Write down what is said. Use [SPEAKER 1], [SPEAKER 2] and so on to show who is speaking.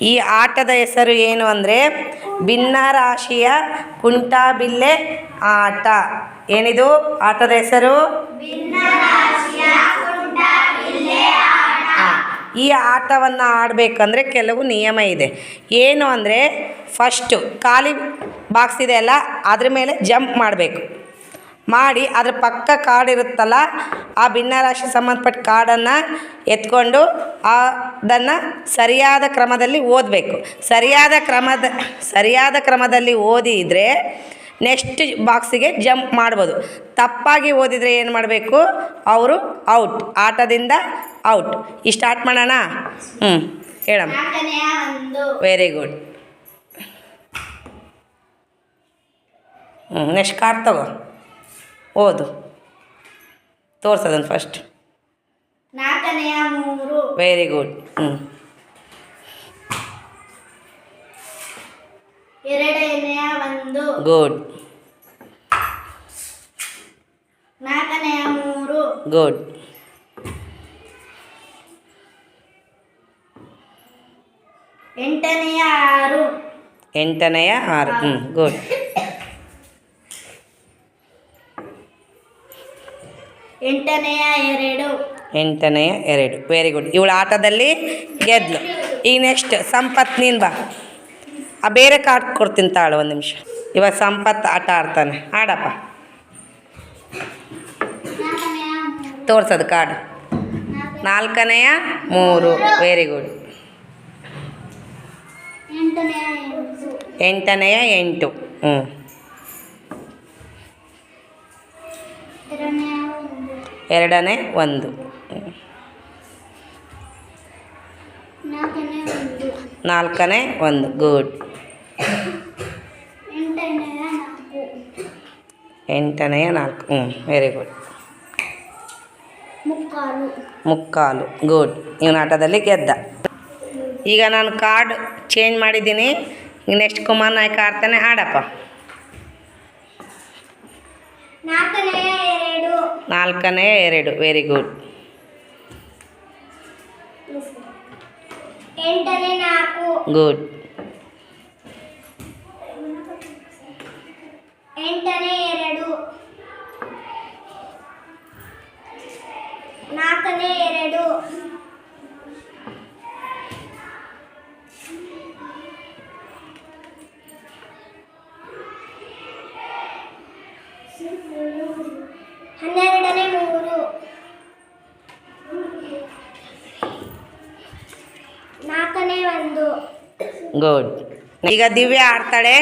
[SPEAKER 1] ಈ ಆಟದ ಹೆಸರು ಏನು ಅಂದರೆ ಭಿನ್ನರಾಶಿಯ ಕುಂಟಾಬಿಲ್ಲೆ ಆಟ. ಏನಿದು? ಆಟದ ಹೆಸರು? ಈ ಆಟವನ್ನು ಆಡಬೇಕಂದ್ರೆ ಕೆಲವು ನಿಯಮ ಇದೆ. ಏನು ಅಂದರೆ ಫಸ್ಟು ಖಾಲಿ ಬಾಕ್ಸ್ ಇದೆ ಅಲ್ಲ? ಅದ್ರ ಮೇಲೆ ಜಂಪ್ ಮಾಡಬೇಕು. ಮಾಡಿ ಅದ್ರ ಪಕ್ಕ ಕಾರ್ಡ್ ಇರುತ್ತಲ್ಲ ಆ ಭಿನ್ನರಾಶಿ ಸಂಬಂಧಪಟ್ಟ ಕಾರ್ಡನ್ನು ಎತ್ಕೊಂಡು ಅದನ್ನು ಸರಿಯಾದ ಕ್ರಮದಲ್ಲಿ ಓದಬೇಕು. ಸರಿಯಾದ ಕ್ರಮದ ಸರಿಯಾದ ಕ್ರಮದಲ್ಲಿ ಓದಿದರೆ ನೆಕ್ಸ್ಟ್ ಬಾಕ್ಸಿಗೆ ಜಂಪ್ ಮಾಡ್ಬೋದು. ತಪ್ಪಾಗಿ ಓದಿದರೆ ಏನು ಮಾಡಬೇಕು? ಅವರು ಔಟ್ ಆಟದಿಂದ ಔಟ್ ಈ ಸ್ಟಾರ್ಟ್ ಮಾಡೋಣ? ಹ್ಞೂ ಹೇಳಮ್ಮ. ವೆರಿ ಗುಡ್ ಹ್ಞೂ ನೆಕ್ಸ್ಟ್ ಕಾರ್ಡ್ ತಗೋ. ಓದು. ತೋರ್ಸೋದನ್ನು ಫಸ್ಟ್
[SPEAKER 2] ನಾಲ್ಕನೆಯ ಮೂರು.
[SPEAKER 1] ವೆರಿ ಗುಡ್ ಹ್ಞೂ
[SPEAKER 2] ಎರಡನೆಯ ಒಂದು.
[SPEAKER 1] ಗುಡ್
[SPEAKER 2] ನಾಲ್ಕನೆಯ ಮೂರು.
[SPEAKER 1] ಗುಡ್
[SPEAKER 2] ಎಂಟನೆಯ ಆರು.
[SPEAKER 1] ಎಂಟನೆಯ ಆರು. ಹ್ಞೂ ಗುಡ್
[SPEAKER 2] ಎಂಟನೆಯ ಎರಡು.
[SPEAKER 1] ಎಂಟನೆಯ ಎರಡು. ವೆರಿ ಗುಡ್ ಇವಳು ಆಟದಲ್ಲಿ ಗೆದ್ಲು. ಈಗ ನೆಕ್ಸ್ಟ್ ಸಂಪತ್ ನೀನು ಬಾ. ಆ ಬೇರೆ ಕಾರ್ಡ್ ಕೊಡ್ತೀನಿ ತಾಳು ಒಂದು ನಿಮಿಷ. ಇವಾಗ ಸಂಪತ್ ಆಟ ಆಡ್ತಾನೆ. ಆಡಪ್ಪ. ತೋರ್ಸದು ಕಾರ್ಡ್ ನಾಲ್ಕನೆಯ ಮೂರು. ವೆರಿ ಗುಡ್
[SPEAKER 2] ಎಂಟನೆಯ ಎಂಟು.
[SPEAKER 1] ಎಂಟನೆಯ ಎಂಟು. ಹ್ಞೂ ಎರಡನೇ ಒಂದು. ನಾಲ್ಕನೇ ಒಂದು. ಗುಡ್
[SPEAKER 2] ಎಂಟನೆಯ ನಾಲ್ಕು.
[SPEAKER 1] ಹ್ಞೂ ವೆರಿ ಗುಡ್
[SPEAKER 2] ಮುಕ್ಕಾಲು.
[SPEAKER 1] ಮುಕ್ಕಾಲು. ಗುಡ್ ಇವನ ಆಟದಲ್ಲಿ ಗೆದ್ದ. ಈಗ ನಾನು ಕಾರ್ಡ್ ಚೇಂಜ್ ಮಾಡಿದ್ದೀನಿ. ಈಗ ನೆಕ್ಸ್ಟ್ ಕುಮಾರ್ ನಾಯ್ಕ ಆಡ್ತಾನೆ ಆಡಪ್ಪ ನಾಲ್ಕನೇ ಎರಡು ವೆರಿ ಗುಡ್
[SPEAKER 2] ಎಂಟನೇ ನಾಲ್ಕು
[SPEAKER 1] ಗುಡ್
[SPEAKER 2] ಎಂಟನೇ ಎರಡು ನಾಲ್ಕನೇ ಎರಡು ಹನ್ನೆರಡನೇ ಮೂರು. ನಾಲ್ಕನೇ ಒಂದು.
[SPEAKER 1] ಗುಡ್ ಈಗ ದಿವ್ಯ ಆಡ್ತಾಳೆ.